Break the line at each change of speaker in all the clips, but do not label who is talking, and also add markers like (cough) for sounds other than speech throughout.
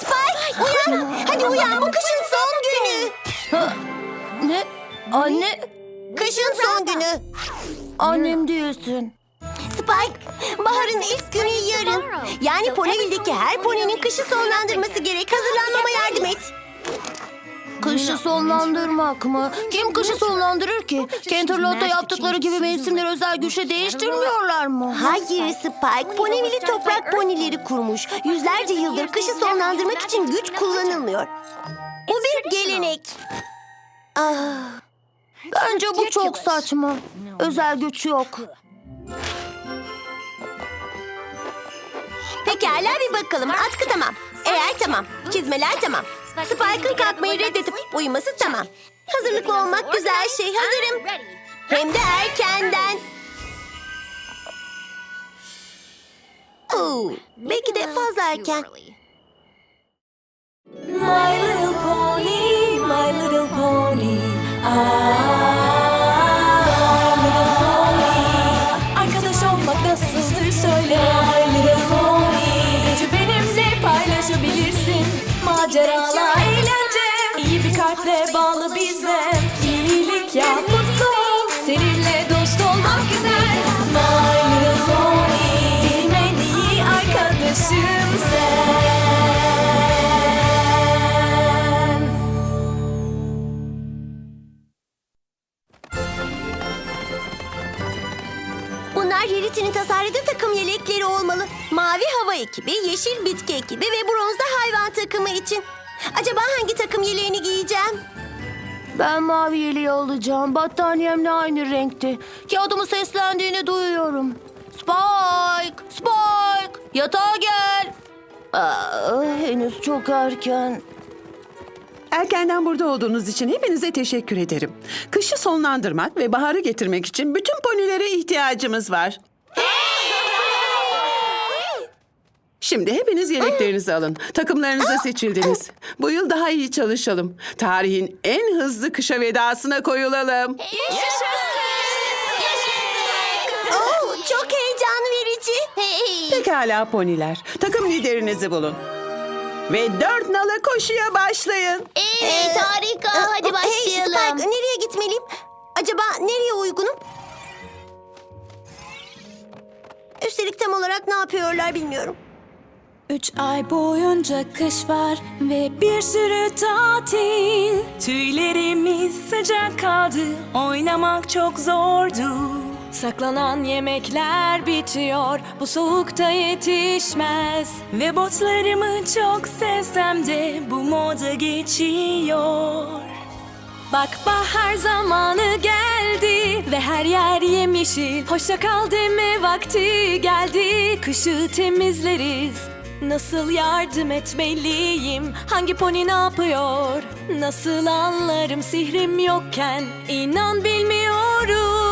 Spike uyan. Hadi uyan bu kışın son günü.
Ne? Anne,
Kışın son günü.
annem değilsin.
Spike, baharın ilk günü yarın. Yani Ponyville'deki her poninin kışı sonlandırması gerek. Hazırlanmama yardım et.
Kışı sonlandırmak mı? Kim kışı sonlandırır ki? Canterlot'ta yaptıkları gibi mevsimleri özel güçle değiştirmiyorlar mı?
Hayır Spike, Ponyville'i toprak ponileri kurmuş. Yüzlerce yıldır kışı sonlandırmak için güç kullanılmıyor. Bu bir gelenek. Ah,
Bence bu çok saçma. Özel güç yok.
pekala bir bakalım. Atkı tamam. Eğer tamam. Çizmeler tamam. Spike'ın kalkmayı reddedip uyuması tamam. Hazırlıklı olmak güzel şey. Hazırım. Hem de erkenden. Oo, belki de fazla erken.
My little pony, my little pony. Ah, Maceralar, eğlence. İyi bir kalple bağlı bize. İyilik yap, mutlu ol. Seninle dost olmak güzel. My little pony. Benim en iyi arkadaşım sen.
Bunlar Herit'in tasarladığı takım yelekleri olmalı. Mavi hava ekibi, yeşil bitki ekibi ve bronzda hayvan takımı için. Acaba hangi takım yeleğini giyeceğim?
Ben mavi yeleği alacağım. Battaniyemle aynı renkti. Kağıdımı seslendiğini duyuyorum. Spike! Spike! Yatağa gel! Aa, henüz çok erken.
Erkenden burada olduğunuz için hepinize teşekkür ederim. Kışı sonlandırmak ve baharı getirmek için bütün ponilere ihtiyacımız var. Şimdi hepiniz yeleklerinizi alın. Takımlarınıza seçildiniz. Bu yıl daha iyi çalışalım. Tarihin en hızlı kışa vedasına koyulalım.
Oo, çok heyecan verici.
Pekala poniler. Takım liderinizi bulun. Ve dört nala koşuya başlayın.
Evet harika. Hadi başlayalım. Hey Spike nereye gitmeliyim? Acaba nereye uygunum? Üstelik tam olarak ne yapıyorlar bilmiyorum.
Üç ay boyunca kış var ve bir sürü tatil. Tüylerimiz sıcak kaldı, oynamak çok zordu. Saklanan yemekler bitiyor, bu soğukta yetişmez. Ve botlarımı çok sevsem de bu moda geçiyor. Bak bahar zamanı geldi ve her yer yemyeşil. Hoşça kal deme vakti geldi kışı temizleriz Nasıl yardım etmeliyim hangi pony ne yapıyor Nasıl anlarım sihrim yokken inan bilmiyorum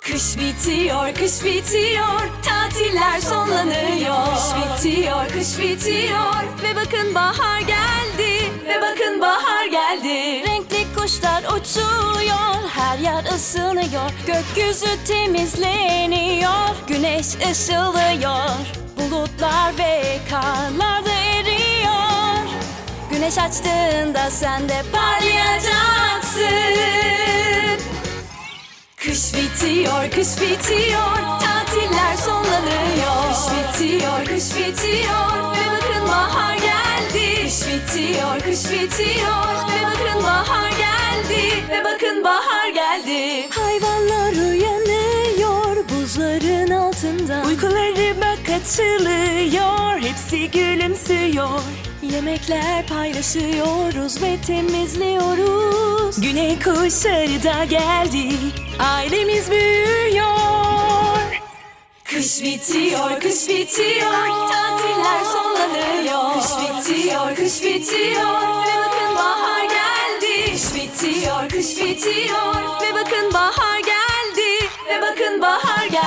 Kış bitiyor, kış bitiyor, tatiller sonlanıyor. Kış bitiyor, kış bitiyor ve bakın bahar geldi. Ve bakın bahar geldi. Renkli kuşlar uçuyor, her yer ısınıyor. Gökyüzü temizleniyor, güneş ışıldıyor. Bulutlar ve karlar da eriyor. Güneş açtığında sen de parlayacaksın. Kış bitiyor, kış bitiyor, tatiller sonlanıyor. Kış bitiyor, kış bitiyor ve bakın bahar geldi. Kış bitiyor, kış bitiyor ve bakın bahar geldi. Ve bakın bahar geldi. Hayvanlar uyanıyor altında. Uykuları bak hepsi gülümsüyor. Yemekler paylaşıyoruz ve temizliyoruz. Güney kuşları da geldi. Ailemiz büyüyor. Kış bitiyor, kış bitiyor. Tatiller sonlanıyor. Kış bitiyor, kış bitiyor. Ve bakın bahar geldi. Kış bitiyor, kış bitiyor. Ve bakın bahar geldi. Ve bakın bahar geldi.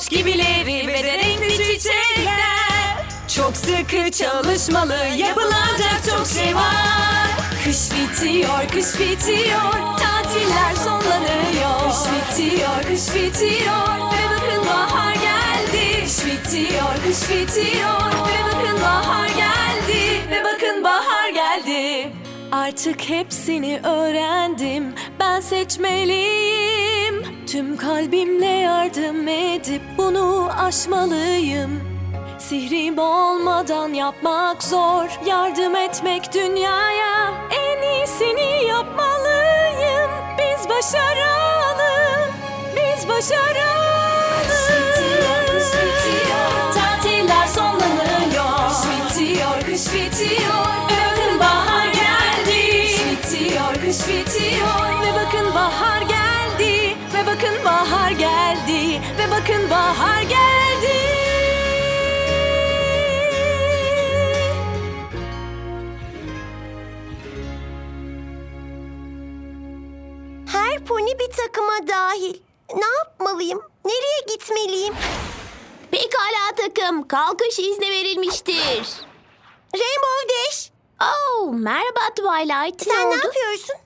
Havuç gibileri ve de renkli çiçekler. Çok sıkı çalışmalı yapılacak çok şey var. Kış bitiyor, kış bitiyor Tatiller sonlanıyor. Kış bitiyor, kış bitiyor Ve bakın bahar geldi. Kış bitiyor, kış bitiyor Ve bakın bahar geldi. Ve bakın bahar geldi. Artık hepsini öğrendim Ben seçmeliyim Tüm kalbimle yardım edip bunu aşmalıyım. Sihrim olmadan yapmak zor. Yardım etmek dünyaya En iyisini yapmalıyım. Biz başaralım. Biz başaralım. Tatiller sonlanıyor. Kış bitiyor, kış bitiyor
takıma dahil. Ne yapmalıyım? Nereye gitmeliyim?
Pekala takım. Kalkış izni verilmiştir.
Rainbow Dash,
Oh, merhaba Twilight.
sen ne
oldu?
yapıyorsun?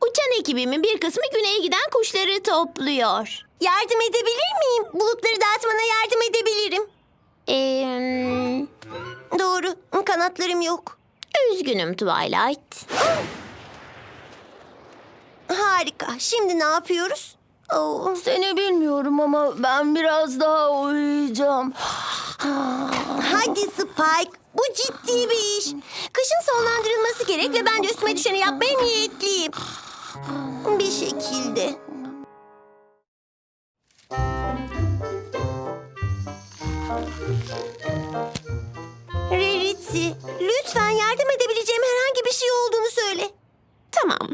Uçan ekibimin bir kısmı güneye giden kuşları topluyor.
Yardım edebilir miyim? Bulutları dağıtmana yardım edebilirim.
Ee,
Doğru, kanatlarım yok.
üzgünüm Twilight.
Harika. Şimdi ne yapıyoruz? Oo.
Seni bilmiyorum ama ben biraz daha uyuyacağım.
Hadi Spike. Bu ciddi bir iş. Kışın sonlandırılması gerek ve ben de üstüme düşeni yapmaya niyetliyim. Bir şekilde. Rarity, lütfen yardım edebileceğim herhangi bir şey olduğunu söyle.
Tamam.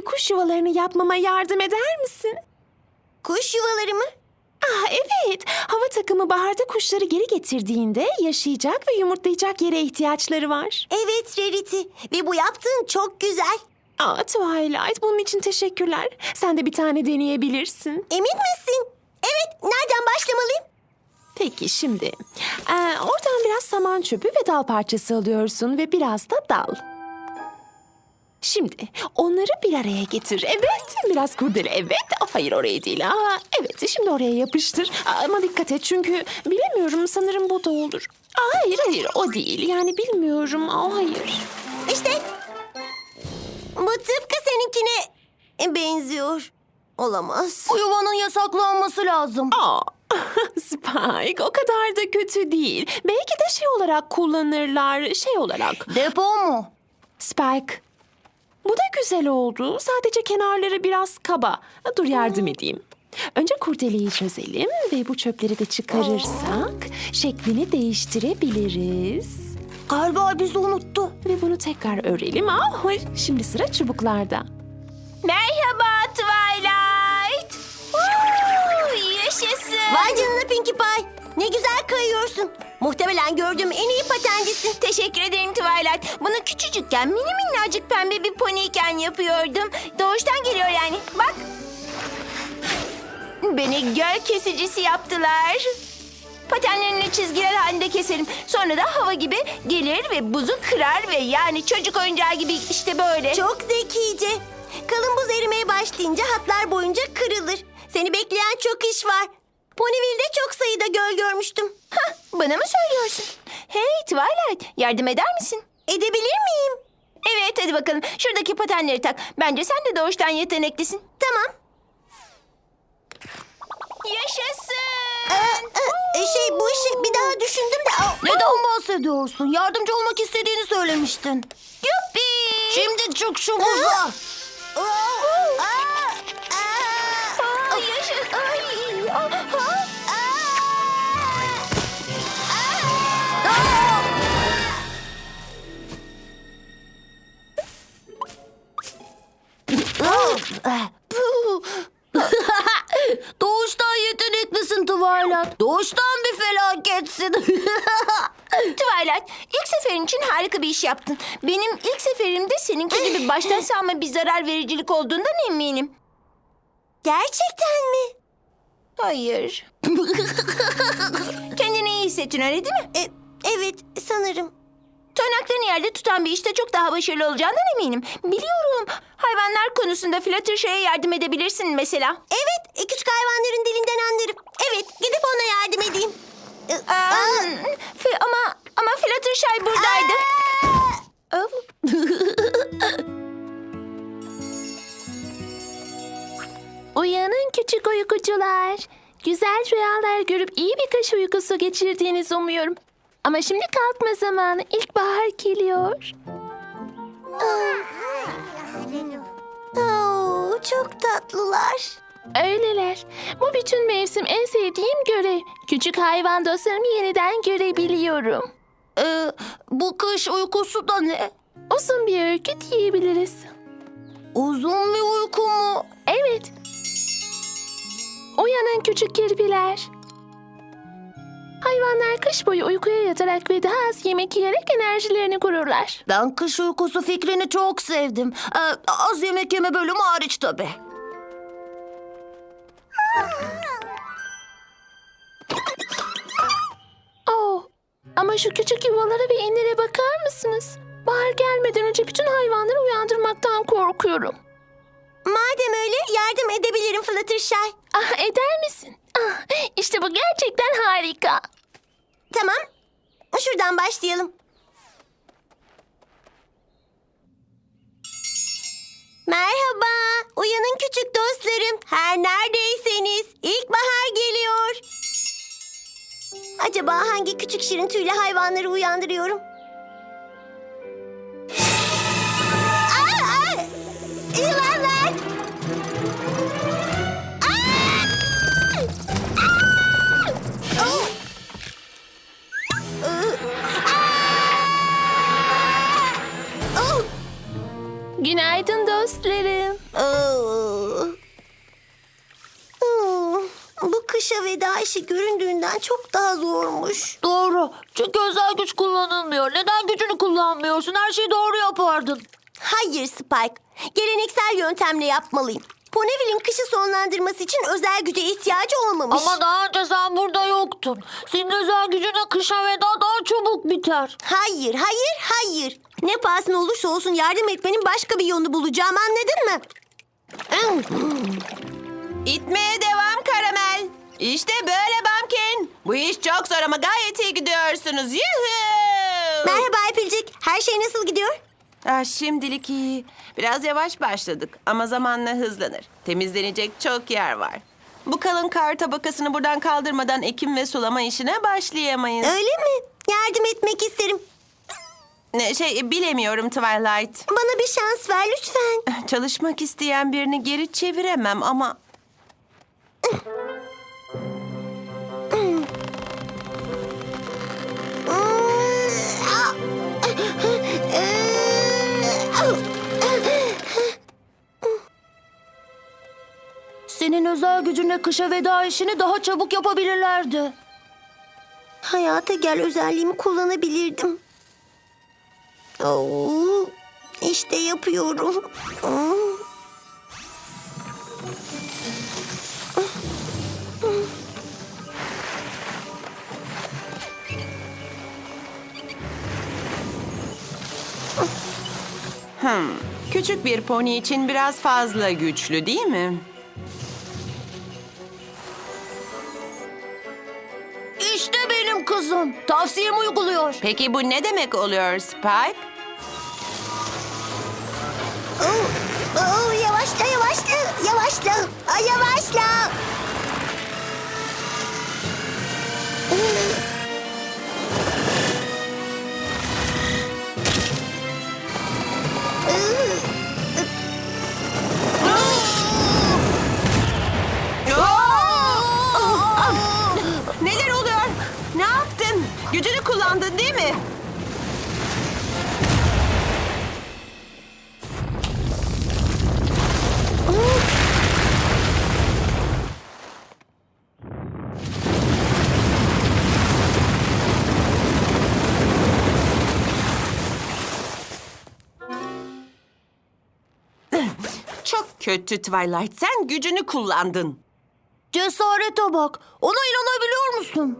İyi kuş yuvalarını yapmama yardım eder misin?
Kuş yuvaları mı?
Ah evet. Hava takımı baharda kuşları geri getirdiğinde yaşayacak ve yumurtlayacak yere ihtiyaçları var.
Evet Rarity ve bu yaptığın çok güzel.
Aa Twilight bunun için teşekkürler. Sen de bir tane deneyebilirsin.
Emin misin? Evet, nereden başlamalıyım?
Peki şimdi. Ee, oradan biraz saman çöpü ve dal parçası alıyorsun ve biraz da dal. Şimdi onları bir araya getir. Evet, biraz kurdele. Evet, hayır oraya değil. Aa, evet, şimdi oraya yapıştır. Ama dikkat et çünkü bilemiyorum sanırım bu da olur. Aa, hayır, hayır o değil. Yani bilmiyorum. Aa, hayır.
İşte. Bu tıpkı seninkine benziyor. Olamaz.
Bu yuvanın yasaklanması lazım.
Aa, (laughs) Spike o kadar da kötü değil. Belki de şey olarak kullanırlar. Şey olarak.
Depo mu?
Spike. Bu da güzel oldu. Sadece kenarları biraz kaba. Dur yardım edeyim. Önce kurdeleyi çözelim ve bu çöpleri de çıkarırsak şeklini değiştirebiliriz.
Galiba bizi unuttu.
Ve bunu tekrar örelim. Ah, şimdi sıra çubuklarda.
Merhaba Twilight. Woo, yaşasın.
Vay canına Pinkie Pie. Ne güzel kayıyorsun. Muhtemelen gördüğüm en iyi patencisin.
Teşekkür ederim Twilight. Bunu küçücükken mini minnacık pembe bir poniyken yapıyordum. Doğuştan geliyor yani. Bak. Beni göl kesicisi yaptılar. Patenlerini çizgiler halinde keserim. Sonra da hava gibi gelir ve buzu kırar ve yani çocuk oyuncağı gibi işte böyle.
Çok zekice. Kalın buz erimeye başlayınca hatlar boyunca kırılır. Seni bekleyen çok iş var. Ponyville'de çok sayıda göl görmüştüm.
Hah, bana mı söylüyorsun? Hey Twilight yardım eder misin?
Edebilir miyim?
Evet hadi bakalım. Şuradaki patenleri tak. Bence sen de doğuştan yeteneklisin.
Tamam.
Yaşasın.
Ee, e, şey bu işi bir daha düşündüm de... Aa,
Neden bahsediyorsun? Yardımcı olmak istediğini söylemiştin. Yuppi! Şimdi çık şu buza.
aa, aa, (laughs)
Doğuştan yeteneklisin Twilight. Doğuştan bir felaketsin. (laughs) Twilight, ilk seferin için harika bir iş yaptın. Benim ilk seferimde seninki gibi baştan sağma bir zarar vericilik olduğundan eminim.
Gerçekten mi?
Hayır. (laughs) Kendini iyi hissettin öyle değil mi?
E, Evet, sanırım.
Tırnaklarını yerde tutan bir işte çok daha başarılı olacağından eminim. Biliyorum. Hayvanlar konusunda Fluttershy'e yardım edebilirsin mesela.
Evet, e, küçük hayvanların dilinden anlarım. Evet, gidip ona yardım edeyim. E,
Aa, ama ama Fluttershy buradaydı. (laughs) Uyanın küçük uykucular. Güzel rüyalar görüp iyi bir kış uykusu geçirdiğinizi umuyorum. Ama şimdi kalkma zamanı. İlkbahar geliyor.
Oo, çok tatlılar.
Öyleler. Bu bütün mevsim en sevdiğim görev. Küçük hayvan dostlarımı yeniden görebiliyorum. Ee, bu kış uykusu da ne? Uzun bir öykü diyebiliriz. Uzun bir uyku mu? Evet. Uyanın küçük kirpiler. Hayvanlar kış boyu uykuya yatarak ve daha az yemek yiyerek enerjilerini korurlar.
Ben kış uykusu fikrini çok sevdim. Ee, az yemek yeme bölümü hariç tabii.
Oh, ama şu küçük yuvalara ve inlere bakar mısınız? Bahar gelmeden önce bütün hayvanları uyandırmaktan korkuyorum.
Madem öyle yardım edebilirim Fluttershy.
Ah eder misin? Ah, işte bu gerçekten harika.
Tamam, şuradan başlayalım. Merhaba, uyanın küçük dostlarım. Her neredeyseniz ilkbahar geliyor. Acaba hangi küçük şirin tüylü hayvanları uyandırıyorum?
Günaydın dostlarım.
Bu kışa veda işi göründüğünden çok daha zormuş.
Doğru. Çünkü özel güç kullanılmıyor. Neden gücünü kullanmıyorsun? Her şeyi doğru yapardın.
Hayır Spike. Geleneksel yöntemle yapmalıyım. Ponyville'in kışı sonlandırması için özel güce ihtiyacı olmamış.
Ama daha önce sen burada yoktun. Senin özel gücüne kışa veda daha çabuk biter.
Hayır, hayır, hayır. Ne pahasına olursa olsun yardım etmenin başka bir yolunu bulacağım anladın mı?
İtmeye devam karamel. İşte böyle Bumpkin. Bu iş çok zor ama gayet iyi gidiyorsunuz. Yuhuu.
Merhaba Applejack. Her şey nasıl gidiyor?
Ah, şimdilik iyi. Biraz yavaş başladık ama zamanla hızlanır. Temizlenecek çok yer var. Bu kalın kar tabakasını buradan kaldırmadan ekim ve sulama işine başlayamayız.
Öyle mi? Yardım etmek isterim.
Ne, Şey bilemiyorum Twilight.
Bana bir şans ver lütfen.
Çalışmak isteyen birini geri çeviremem ama...
Senin özel gücüne kışa veda işini daha çabuk yapabilirlerdi.
Hayata gel özelliğimi kullanabilirdim. Oo, işte yapıyorum. Oo.
Küçük bir pony için biraz fazla güçlü değil mi?
İşte benim kızım. Tavsiyemi uyguluyor.
Peki bu ne demek oluyor Spike?
Yavaşla yavaşla yavaşla Ay, yavaşla.
Neler oluyor? Ne yaptın? Gücünü kullandın değil mi? Kötü Twilight. Sen gücünü kullandın.
Cesarete bak. Ona inanabiliyor musun?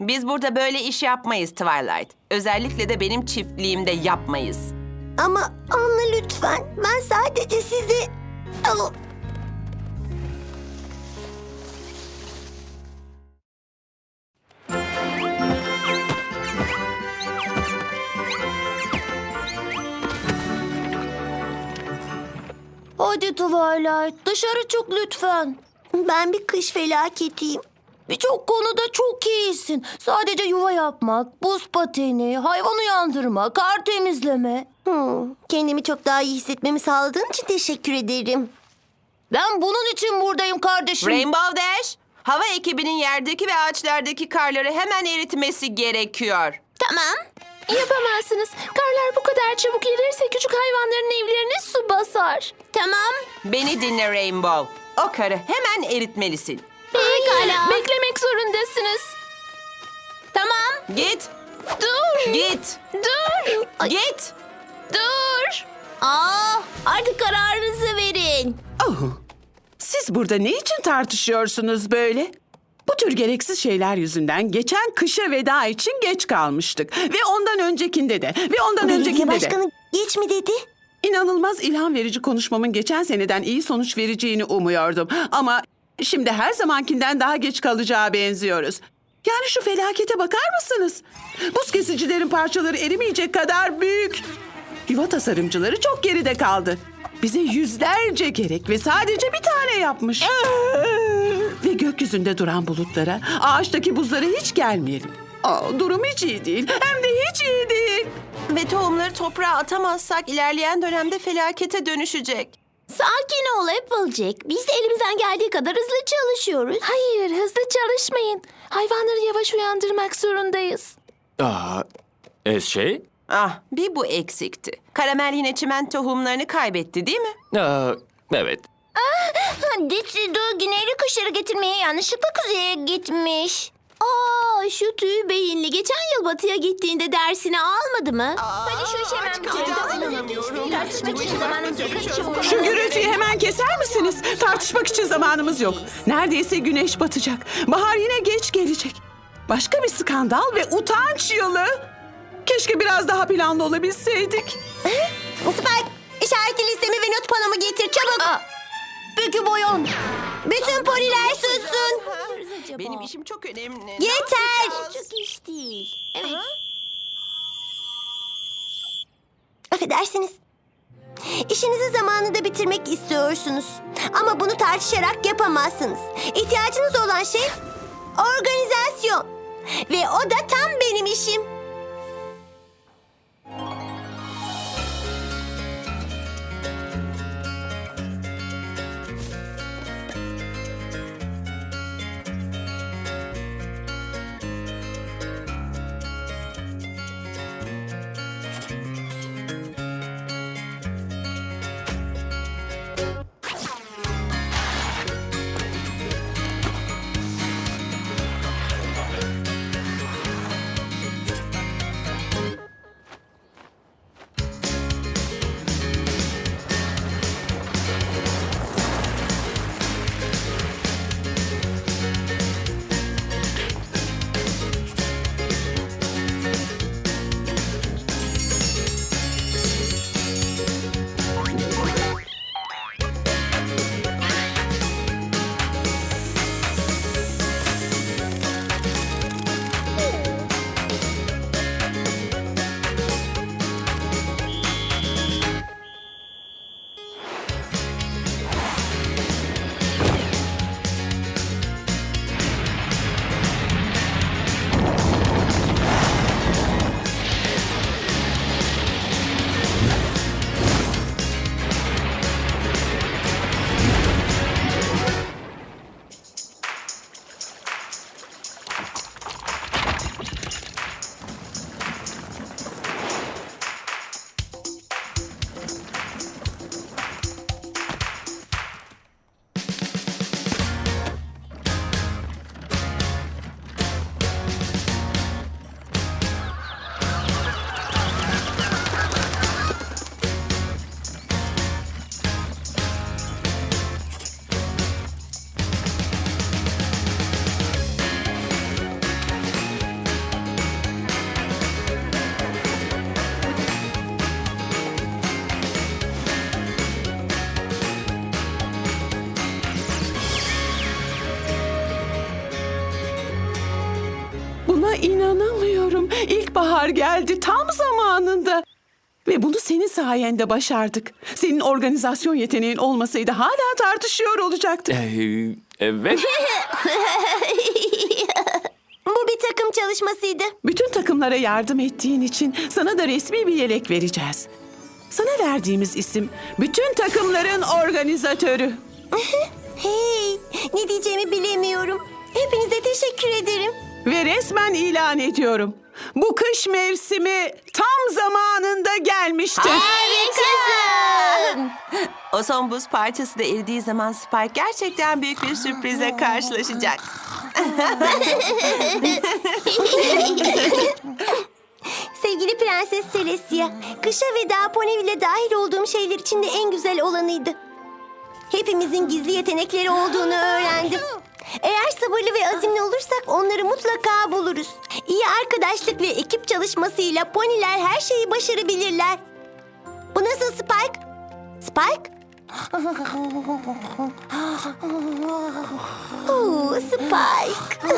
Biz burada böyle iş yapmayız Twilight. Özellikle de benim çiftliğimde yapmayız.
Ama anla lütfen. Ben sadece sizi... Oh,
Hadi Twilight dışarı çık lütfen.
Ben bir kış felaketiyim.
Birçok konuda çok iyisin. Sadece yuva yapmak, buz pateni, hayvan uyandırma, kar temizleme.
Hmm, kendimi çok daha iyi hissetmemi sağladığın için teşekkür ederim.
Ben bunun için buradayım kardeşim.
Rainbow Dash, hava ekibinin yerdeki ve ağaçlardaki karları hemen eritmesi gerekiyor.
Tamam.
Yapamazsınız. Karlar bu kadar çabuk erirse küçük hayvanların evlerine su basar.
Tamam.
Beni dinle Rainbow. O karı hemen eritmelisin.
Pekala. Beklemek zorundasınız.
Tamam.
Git,
Dur.
git,
Dur.
git.
Dur.
Aa, artık kararınızı verin.
Oh, siz burada ne için tartışıyorsunuz böyle? Bu tür gereksiz şeyler yüzünden geçen kışa veda için geç kalmıştık. Ve ondan öncekinde de. Ve ondan
Belediye
öncekinde de.
başkanı geç mi dedi?
İnanılmaz ilham verici konuşmamın geçen seneden iyi sonuç vereceğini umuyordum. Ama şimdi her zamankinden daha geç kalacağı benziyoruz. Yani şu felakete bakar mısınız? Buz kesicilerin parçaları erimeyecek kadar büyük. Yuva tasarımcıları çok geride kaldı. Bize yüzlerce gerek ve sadece bir tane yapmış. Ve gökyüzünde duran bulutlara, ağaçtaki buzlara hiç gelmeyelim. Aa, durum hiç iyi değil. Hem de hiç iyi değil.
Ve tohumları toprağa atamazsak ilerleyen dönemde felakete dönüşecek.
Sakin ol Applejack. Biz de elimizden geldiği kadar hızlı çalışıyoruz.
Hayır hızlı çalışmayın. Hayvanları yavaş uyandırmak zorundayız.
Aa, e şey?
Ah, bir bu eksikti. Karamel yine çimen tohumlarını kaybetti değil mi?
Aa, evet.
Ditsido güneyli kuşları getirmeye yanlışlıkla kuzeye gitmiş. Aa şu tüy beyinli geçen yıl batıya gittiğinde dersini almadı mı? Hadi şu işi hemen bitirelim. Tartışmak için zamanımız yok. Hadi çabuk.
Şu gürültüyü hemen keser misiniz? Tartışmak için zamanımız yok. Neredeyse güneş batacak. Bahar yine geç gelecek. Başka bir skandal ve utanç yılı. Keşke biraz daha planlı olabilseydik.
Spike, işaretli listemi ve not panomu getir çabuk.
Peki boyon.
Bütün poliler sussun.
Benim işim çok önemli.
Yeter.
Çok iş değil. Evet.
Affedersiniz. İşinizi zamanında bitirmek istiyorsunuz. Ama bunu tartışarak yapamazsınız. İhtiyacınız olan şey organizasyon. Ve o da tam benim işim.
İlkbahar geldi tam zamanında. Ve bunu senin sayende başardık. Senin organizasyon yeteneğin olmasaydı hala tartışıyor olacaktık.
Ee, evet. (laughs)
Bu bir takım çalışmasıydı.
Bütün takımlara yardım ettiğin için sana da resmi bir yelek vereceğiz. Sana verdiğimiz isim bütün takımların organizatörü. (laughs)
Hey, ne diyeceğimi bilemiyorum. Hepinize teşekkür ederim.
Ve resmen ilan ediyorum. Bu kış mevsimi tam zamanında gelmiştir.
Harikasın.
O son buz parçası da eridiği zaman Spike gerçekten büyük bir sürprize karşılaşacak.
Sevgili Prenses Celestia, kışa veda Ponyville'e dahil olduğum şeyler içinde en güzel olanıydı. Hepimizin gizli yetenekleri olduğunu öğrendim. Eğer sabırlı ve azimli olursak onları mutlaka buluruz. İyi arkadaşlık ve ekip çalışmasıyla poniler her şeyi başarabilirler. Bu nasıl Spike? Spike? (laughs) Oo, Spike. (laughs)